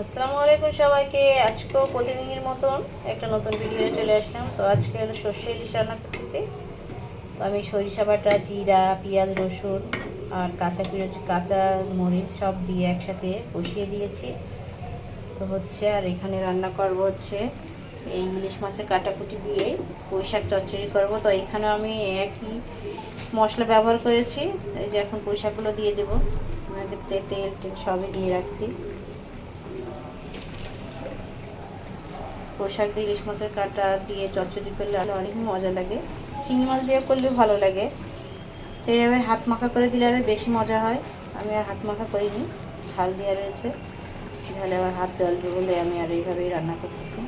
আসসালামু আলাইকুম সবাইকে। আজকেও প্রতিদিনের মতন একটা নতুন ভিডিও চলে আসলাম। তো আজকে হলো সর্ষে ইলিশ রান্না করতেছি। তো আমি সরিষা বাটা, জিরা, পেঁয়াজ, রসুন আর কাঁচা পেঁয়াজ, কাঁচা মরিচ সব দিয়ে একসাথে কষিয়ে দিয়েছি। তো হচ্ছে আর এখানে রান্না করব হচ্ছে এই ইলিশ মাছের কাটাকুটি দিয়ে পুঁই শাক চচ্চড়ি করব। তো এখানে আমি একই মশলা ব্যবহার করেছি। এই যে এখন পুঁই শাকগুলো দিয়ে দেবো। তেল টেল সবই দিয়ে রাখছি। পোশাক দিয়ে ইলিশ মাছের কাটা দিয়ে চচ্চড়ি করলে অনেক মজা লাগে। চিংড়ি মাছ দিয়ে করলেও ভালো লাগে। এইভাবে হাত মাখা করে দিলে আরও বেশি মজা হয়। আমি আর হাত মাখা করিনি, ঝাল দেওয়া রয়েছে। ঝালে আবার হাত জ্বলবে বলে আমি আর এইভাবেই রান্না করতেছি।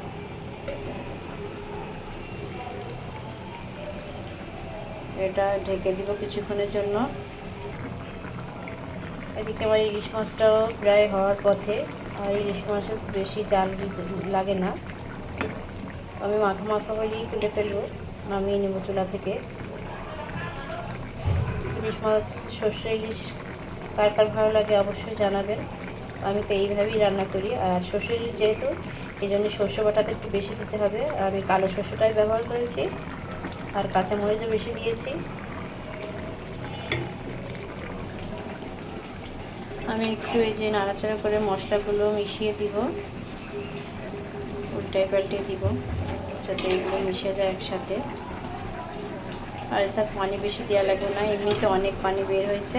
এটা ঢেকে দিব কিছুক্ষণের জন্য। এদিকে আমার ইলিশ মাছটাও প্রায় হওয়ার পথে। আর ইলিশ মাছের বেশি জাল লাগে না। আমি মাখা মাখা হলেই তুলে ফেলব, নামিয়ে নেব চুলা থেকে। ইলিশ মাছ, সর্ষে ইলিশ, কার কার ভালো লাগে অবশ্যই জানাবেন। আমি তো এইভাবেই রান্না করি। আর সর্ষে ইলিশ যেহেতু এই জন্য সর্ষে বাটাটা একটু বেশি দিতে হবে। আমি কালো সর্ষেটাই ব্যবহার করেছি, আর কাঁচা মরিচও বেশি দিয়েছি। আমি একটু এই যে নাড়াচাড়া করে মশলাগুলো মিশিয়ে দিব উল্টাই পাল্টে দিব। যাতে এগুলো মিশে যায় একসাথে। আর এটা পানি বেশি দেওয়া লাগবে না, এমনিতে অনেক পানি বের হয়েছে।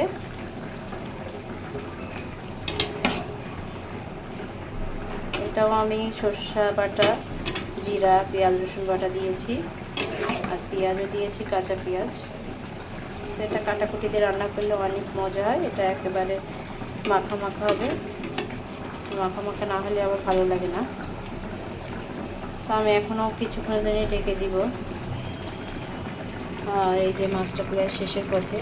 এটাও আমি সর্ষা বাটা, জিরা, পেঁয়াজ, রসুন বাটা দিয়েছি। আর পেঁয়াজও দিয়েছি, কাঁচা পেঁয়াজ। এটা কাটাকুটি দিয়ে রান্না করলে অনেক মজা হয়, এটা একেবারে মাখা মাখা হবে। মাখা মাখা না হলে আবার ভালো লাগে না। তো আমি এখনও কিছুক্ষণের জন্য ঢেকে দিব। আর এই যে মাছটা প্রায় শেষের পথে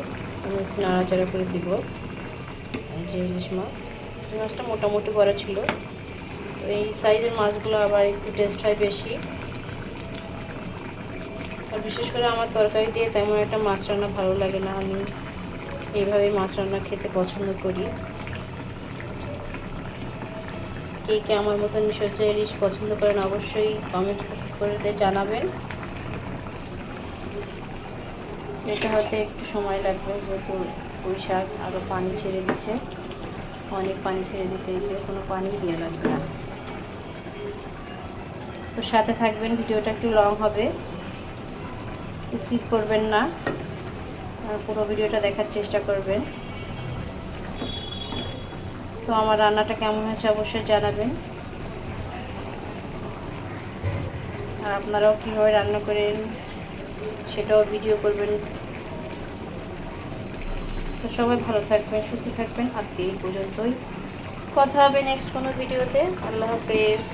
আমি নাড়াচাড়া করে দিব। এই যে ইলিশ মাছ। এই মাছটা মোটামুটি বড় ছিল। তো এই সাইজের মাছগুলো আবার একটু টেস্ট হয় বেশি। আর বিশেষ করে আমার তরকারি দিয়ে তেমন একটা মাছ রান্না ভালো লাগে না। আমি এইভাবে মাছ রান্না খেতে পছন্দ করি। কে কে আমার মতন সর্ষে ইলিশ পছন্দ করেন অবশ্যই কমেন্ট করে জানাবেন। এটা হয়তো একটু সময় লাগবে, যেহেতু পুঁই শাক আরও পানি ছেড়ে দিছে। অনেক পানি ছেড়ে এই যে কোনো পানি দিয়ে লাগবে না। তো সাথে থাকবেন, ভিডিওটা একটু লং হবে। স্কিপ করবেন না। পুরো ভিডিওটা দেখার চেষ্টা করবেন। তো আমার রান্নাটা কেমন হয়েছে অবশ্যই জানাবেন। আর আপনারাও কীভাবে রান্না করেন সেটাও ভিডিও করবেন। তো সবাই ভালো থাকবেন, সুস্থ থাকবেন। আজকে এই পর্যন্তই। কথা হবে নেক্সট কোনো ভিডিওতে আল্লাহ হাফেজ।